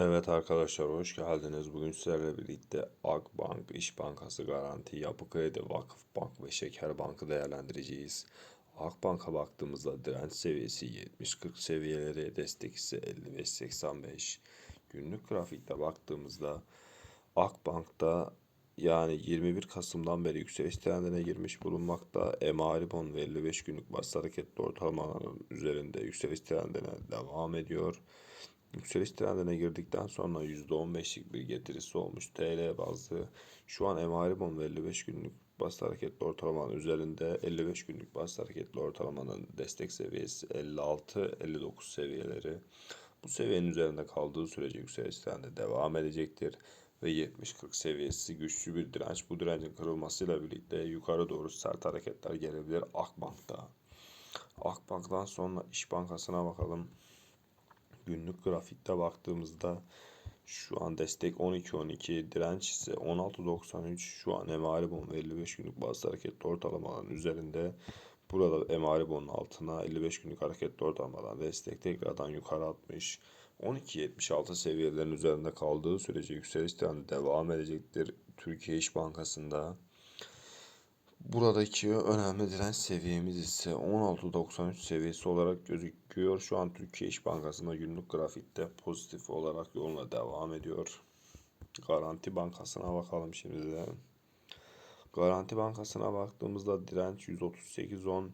Evet arkadaşlar hoş geldiniz. Bugün sizlerle birlikte Akbank, İş Bankası Garanti, Yapı Kredi, Vakıf Bank ve Şeker Bank'ı değerlendireceğiz. Akbank'a baktığımızda direnç seviyesi 70-40 seviyeleri, destek ise 55-85. Günlük grafikte baktığımızda Akbank'ta yani 21 Kasım'dan beri yükseliş trendine girmiş bulunmakta. Emari bon ve 55 günlük bas hareketli ortalamaların üzerinde yükseliş trendine devam ediyor. Yükseliş trendine girdikten sonra %15'lik bir getirisi olmuş TL bazlı. Şu an Emaribon ve 55 günlük bas hareketli ortalamanın üzerinde 55 günlük bas hareketli ortalamanın destek seviyesi 56-59 seviyeleri. Bu seviyenin üzerinde kaldığı sürece yükseliş trendi devam edecektir ve 70-40 seviyesi güçlü bir direnç. Bu direncin kırılmasıyla birlikte yukarı doğru sert hareketler gelebilir Akbank'ta. Akbank'tan sonra İş Bankası'na bakalım. Günlük grafikte baktığımızda şu an destek 12-12, direnç ise 16-93. Şu an Emaribon ve 55 günlük bazı hareketli ortalamaların üzerinde. Burada Emaribon'un altına 55 günlük hareketli ortalamadan destek tekrardan yukarı atmış. 12.76 seviyelerin üzerinde kaldığı sürece yükseliş trendi devam edecektir. Türkiye İş Bankası'nda Buradaki önemli direnç seviyemiz ise 16.93 seviyesi olarak gözüküyor. Şu an Türkiye İş Bankası'nda günlük grafikte pozitif olarak yoluna devam ediyor. Garanti Bankası'na bakalım şimdi de. Garanti Bankası'na baktığımızda direnç 138.10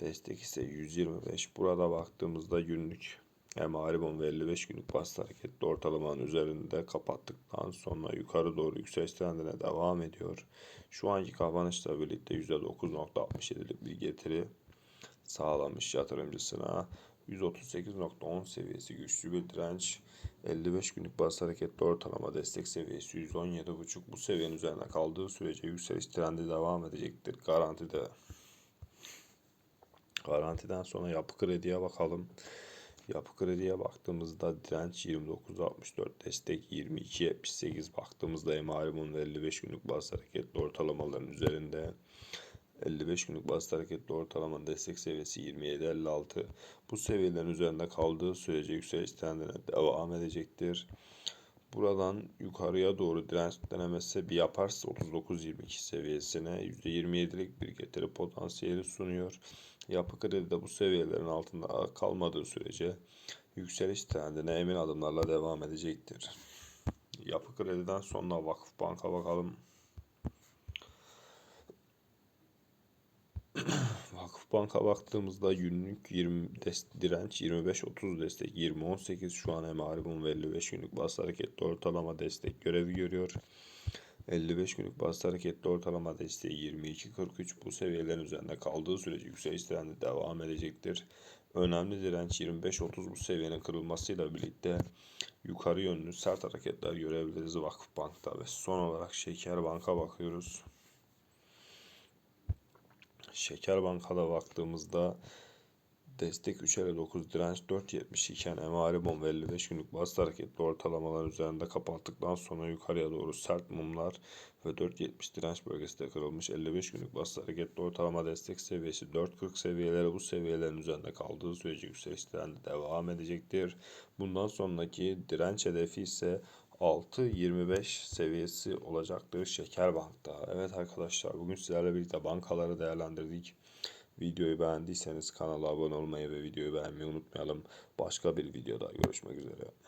destek ise 125. Burada baktığımızda günlük Emaribon ve 55 günlük bastı hareketli ortalamanın üzerinde kapattıktan sonra yukarı doğru yükseliş trendine devam ediyor. Şu anki kapanışla birlikte %9.67'lik bir getiri sağlamış yatırımcısına. 138.10 seviyesi güçlü bir direnç. 55 günlük bas hareketli ortalama destek seviyesi 117.5. Bu seviyenin üzerine kaldığı sürece yükseliş trendi devam edecektir. Garantide Garantiden sonra yapı krediye bakalım. Yapı krediye baktığımızda direnç 29.64 destek 22.78 baktığımızda emarimun 55 günlük bas hareketli ortalamaların üzerinde 55 günlük bas hareketli ortalamanın destek seviyesi 27.56 bu seviyelerin üzerinde kaldığı sürece yükseliş trendine devam edecektir. Buradan yukarıya doğru direnç denemesi bir yaparsa 39-22 seviyesine %27'lik bir getiri potansiyeli sunuyor. Yapı kredi de bu seviyelerin altında kalmadığı sürece yükseliş trendine emin adımlarla devam edecektir. Yapı krediden sonra Vakıf Bank'a bakalım. Vakıf Bank'a baktığımızda günlük 20 direnç 25-30 destek 20-18 şu an emaribun ve 55 günlük bas hareketli ortalama destek görevi görüyor. 55 günlük bas hareketli ortalama desteği 22-43 bu seviyelerin üzerinde kaldığı sürece yükseliş trendi devam edecektir. Önemli direnç 25-30 bu seviyenin kırılmasıyla birlikte yukarı yönlü sert hareketler görebiliriz Vakıf Bank'ta ve son olarak Şeker Bank'a bakıyoruz. Şeker Banka'da baktığımızda destek 3 ile 9 direnç 4.70 iken emari bomba 55 günlük bastı hareketli ortalamalar üzerinde kapattıktan sonra yukarıya doğru sert mumlar ve 4.70 direnç bölgesinde kırılmış 55 günlük bastı hareketli ortalama destek seviyesi 4.40 seviyeleri bu seviyelerin üzerinde kaldığı sürece yükseliş trendi devam edecektir. Bundan sonraki direnç hedefi ise 6.25 seviyesi olacaktır Şeker Bank'ta. Evet arkadaşlar bugün sizlerle birlikte bankaları değerlendirdik. Videoyu beğendiyseniz kanala abone olmayı ve videoyu beğenmeyi unutmayalım. Başka bir videoda görüşmek üzere.